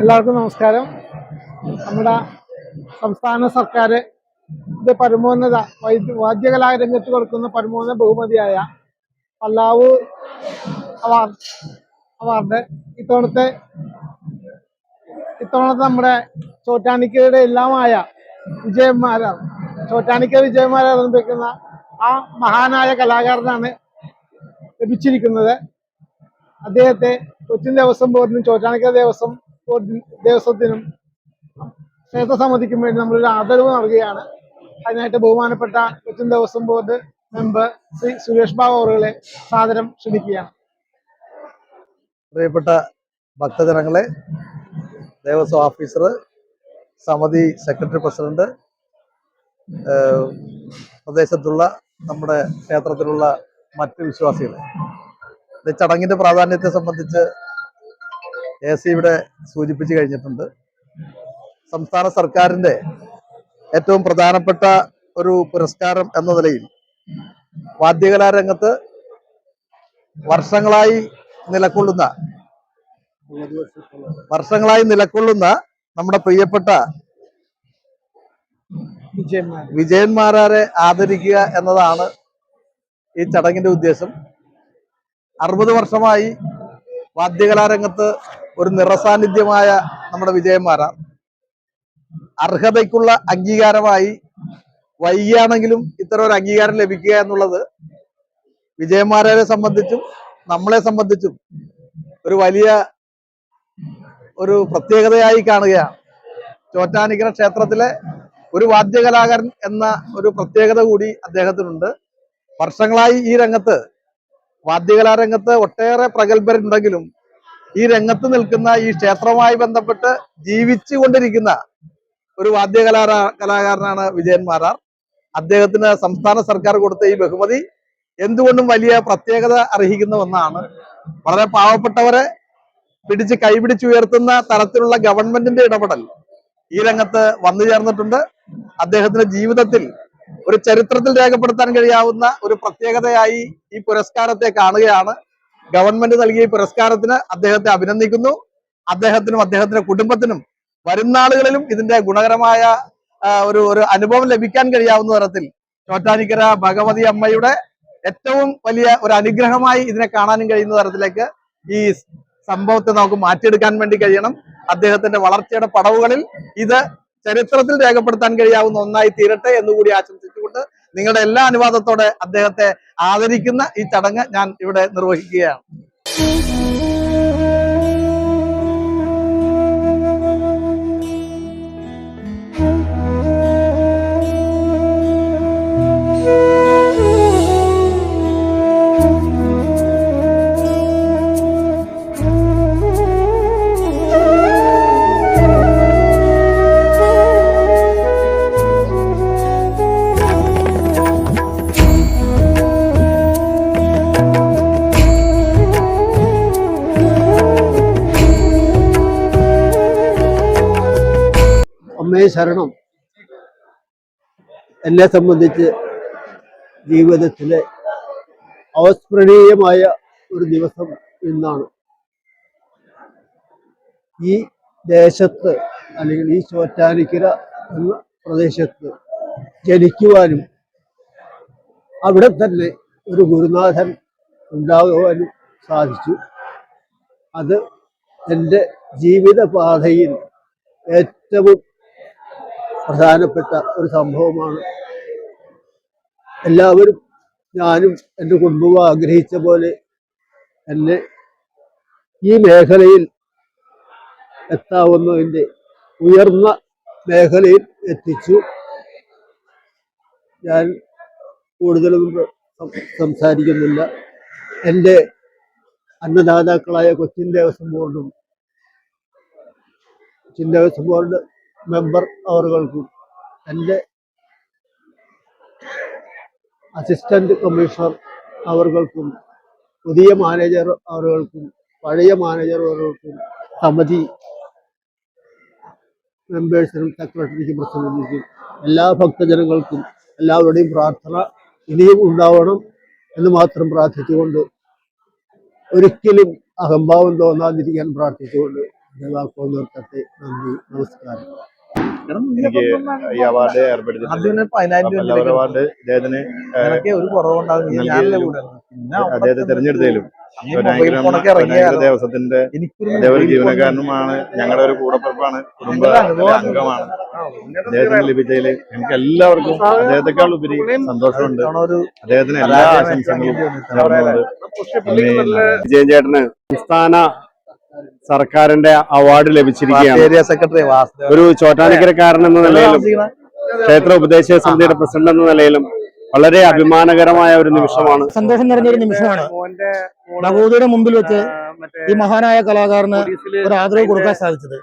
എല്ലാവർക്കും നമസ്കാരം. നമ്മുടെ സംസ്ഥാന സർക്കാർ ഇത് പരമോന്നത വൈദ്യ വാദ്യകലാ രംഗത്ത് കൊടുക്കുന്ന പരമോന്നത ബഹുമതിയായ പല്ലാവു അവാർഡ് അവാർഡ്. ഇത്തവണത്തെ ഇത്തവണത്തെ നമ്മുടെ ചോറ്റാനിക്കയുടെ എല്ലാമായ വിജയന്മാരാണ്. ചോറ്റാനിക്ക വിജയന്മാരെ നിർമ്മിക്കുന്ന ആ മഹാനായ കലാകാരനാണ് ലഭിച്ചിരിക്കുന്നത്. അദ്ദേഹത്തെ കൊച്ചിൻ ദേവസ്വം ബോർഡിനും ചോറ്റാനിക്കര ദേവസ്വം ദേവസ്വത്തിനും ക്ഷേത്ര സമിതിക്കും വേണ്ടി നമ്മളൊരു ആദരവ് നൽകുകയാണ്. അതിനായിട്ട് ബഹുമാനപ്പെട്ട കൊച്ചിൻ ദേവസ്വം ബോർഡ് മെമ്പർ ശ്രീ സുരേഷ് ബാബു അവറുകളെ സാദരം ക്ഷണിക്കുകയാണ്. പ്രിയപ്പെട്ട ഭക്തജനങ്ങളെ ദേവസ്വം ഓഫീസർ സമിതി സെക്രട്ടറി പ്രസിഡന്റ് പ്രദേശത്തുള്ള നമ്മുടെ ക്ഷേത്രത്തിലുള്ള മറ്റ് വിശ്വാസികൾ ചടങ്ങിന്റെ പ്രാധാന്യത്തെ സംബന്ധിച്ച് എ സി ഇവിടെ സൂചിപ്പിച്ചു കഴിഞ്ഞിട്ടുണ്ട്. സംസ്ഥാന സർക്കാരിന്റെ ഏറ്റവും പ്രധാനപ്പെട്ട ഒരു പുരസ്കാരം എന്ന നിലയിൽ വാദ്യകലാരംഗത്ത് വർഷങ്ങളായി നിലകൊള്ളുന്ന വർഷങ്ങളായി നിലകൊള്ളുന്ന നമ്മുടെ പ്രിയപ്പെട്ട വിജയന്മാരെ ആദരിക്കുക എന്നതാണ് ഈ ചടങ്ങിന്റെ ഉദ്ദേശം. അറുപത് വർഷമായി വാദ്യകലാരംഗത്ത് ഒരു നിറസാന്നിധ്യമായ നമ്മുടെ വിജയന്മാരാണ് അർഹതയ്ക്കുള്ള അംഗീകാരമായി വൈകിയാണെങ്കിലും ഇത്തരം ഒരു അംഗീകാരം ലഭിക്കുക എന്നുള്ളത് വിജയന്മാരെ സംബന്ധിച്ചും നമ്മളെ സംബന്ധിച്ചും ഒരു വലിയ ഒരു പ്രത്യേകതയായി കാണുകയാണ്. ചോറ്റാനിക്കര ക്ഷേത്രത്തിലെ ഒരു വാദ്യകലാകാരൻ എന്ന ഒരു പ്രത്യേകത കൂടി അദ്ദേഹത്തിനുണ്ട്. വർഷങ്ങളായി ഈ രംഗത്ത് വാദ്യകലാരംഗത്ത് ഒട്ടേറെ പ്രഗത്ഭരുണ്ടെങ്കിലും ഈ രംഗത്ത് നിൽക്കുന്ന ഈ ക്ഷേത്രവുമായി ബന്ധപ്പെട്ട് ജീവിച്ചു കൊണ്ടിരിക്കുന്ന ഒരു വാദ്യകലാ കലാകാരനാണ് വിജയൻ മാരാർ. അദ്ദേഹത്തിന് സംസ്ഥാന സർക്കാർ കൊടുത്ത ഈ ബഹുമതി എന്തുകൊണ്ടും വലിയ പ്രത്യേകത അർഹിക്കുന്ന ഒന്നാണ്. വളരെ പാവപ്പെട്ടവരെ പിടിച്ച് കൈപിടിച്ചുയർത്തുന്ന തരത്തിലുള്ള ഗവൺമെന്റിന്റെ ഇടപെടൽ ഈ രംഗത്ത് വന്നു ചേർന്നിട്ടുണ്ട്. അദ്ദേഹത്തിന്റെ ജീവിതത്തിൽ ഒരു ചരിത്രത്തിൽ രേഖപ്പെടുത്താൻ കഴിയാവുന്ന ഒരു പ്രത്യേകതയായി ഈ പുരസ്കാരത്തെ കാണുകയാണ്. ഗവൺമെന്റ് നൽകിയ പുരസ്കാരത്തിന് അദ്ദേഹത്തെ അഭിനന്ദിക്കുന്നു. അദ്ദേഹത്തിനും അദ്ദേഹത്തിന്റെ കുടുംബത്തിനും വരുന്ന നാളുകളിലും ഇതിന്റെ ഗുണകരമായ ഒരു ഒരു അനുഭവം ലഭിക്കാൻ കഴിയാവുന്ന തരത്തിൽ ചോറ്റാനിക്കര ഭഗവതി അമ്മയുടെ ഏറ്റവും വലിയ ഒരു അനുഗ്രഹമായി ഇതിനെ കാണാനും കഴിയുന്ന തരത്തിലേക്ക് ഈ സംഭവത്തെ നമുക്ക് മാറ്റിയെടുക്കാൻ വേണ്ടി കഴിയണം. അദ്ദേഹത്തിന്റെ വളർച്ചയുടെ പടവുകളിൽ ഇത് ചരിത്രത്തിൽ രേഖപ്പെടുത്താൻ കഴിയാവുന്ന ഒന്നായി തീരട്ടെ എന്നുകൂടി ആശംസിച്ചുകൊണ്ട് നിങ്ങളുടെ എല്ലാ അനുവാദത്തോടെ അദ്ദേഹത്തെ ആദരിക്കുന്ന ഈ ചടങ്ങ് ഞാൻ ഇവിടെ നിർവഹിക്കുകയാണ്. അമ്മയെ ശരണം. എന്നെ സംബന്ധിച്ച് ജീവിതത്തിലെ അവസ്മരണീയമായ ഒരു ദിവസം ഇന്നാണ്. ഈ ദേശത്ത് അല്ലെങ്കിൽ ഈ ചോറ്റാനിക്കര എന്ന പ്രദേശത്ത് ജനിക്കുവാനും അവിടെ തന്നെ ഒരു ഗുരുനാഥൻ ഉണ്ടാകുവാനും സാധിച്ചു. അത് എന്റെ ജീവിതപാതയിൽ ഏറ്റവും പ്രധാനപ്പെട്ട ഒരു സംഭവമാണ്. എല്ലാവരും ഞാനും എന്റെ കുടുംബവും ആഗ്രഹിച്ച പോലെ എന്നെ ഈ മേഖലയിൽ എത്താവുന്നതിന്റെ ഉയർന്ന മേഖലയിൽ എത്തിച്ചു. ഞാൻ കൂടുതലൊന്നും സംസാരിക്കുന്നില്ല. എന്റെ അന്നദാതാക്കളായ കൊച്ചിൻ ദേവസ്വം ബോർഡും കൊച്ചിൻ ദേവസ്വം ബോർഡ് മെമ്പർ അവറുകൾക്കും എന്റെ അസിസ്റ്റന്റ് കമ്മീഷണർ അവറുകൾക്കും പുതിയ മാനേജർ അവറുകൾക്കും പഴയ മാനേജർ അവർക്കും സമിതി മെമ്പേഴ്സിനും സെക്രട്ടറിക്കും പ്രസിഡന്റിനും എല്ലാ ഭക്തജനങ്ങൾക്കും എല്ലാവരുടെയും പ്രാർത്ഥന ഇനിയും ഉണ്ടാവണം എന്ന് മാത്രം പ്രാർത്ഥിച്ചുകൊണ്ട് ഒരിക്കലും അഹംഭാവം തോന്നാതിരിക്കാൻ പ്രാർത്ഥിച്ചുകൊണ്ട് വാക്കുകൾ നിർത്തട്ടെ. നന്ദി. നമസ്കാരം. എനിക്ക് ഈ അവാർഡ് ഏർപ്പെടുത്തിയിട്ടുണ്ട്. അവാർഡ് അദ്ദേഹത്തിന് ഒരു കുറവുണ്ടാകും ഞാനല്ലേ അദ്ദേഹത്തെ തെരഞ്ഞെടുത്തതിലും. ദേവസ്വത്തിന്റെ അദ്ദേഹം ഒരു ജീവനക്കാരനുമാണ്. ഞങ്ങളുടെ ഒരു കൂടപ്പിറപ്പാണ്. കുടുംബ അംഗമാണ്. അദ്ദേഹത്തിന് ലഭിച്ചതിൽ എനിക്ക് എല്ലാവർക്കും അദ്ദേഹത്തെക്കാൾ ഉപരി സന്തോഷമുണ്ട്. അദ്ദേഹത്തിന് എല്ലാ ആശംസകളും വിജയൻ ചേട്ടന് സംസ്ഥാന സർക്കാരിന്റെ അവാർഡ് ലഭിച്ചിരിക്കുകയാണ്. ഏരിയ സെക്രട്ടറി ഒരു ചോറ്റാനിക്കരക്കാരൻ എന്ന നിലയിലും ക്ഷേത്ര ഉപദേശക സമിതിയുടെ പ്രസിഡന്റ് എന്ന നിലയിലും വളരെ അഭിമാനകരമായ ഒരു നിമിഷമാണ്. സന്തോഷം നിറഞ്ഞൊരു നിമിഷമാണ്. ഭഗവതിയുടെ മുമ്പിൽ വെച്ച് ഈ മഹാനായ കലാകാരന് ഒരു ആദരവ് കൊടുക്കാൻ സാധിച്ചത്.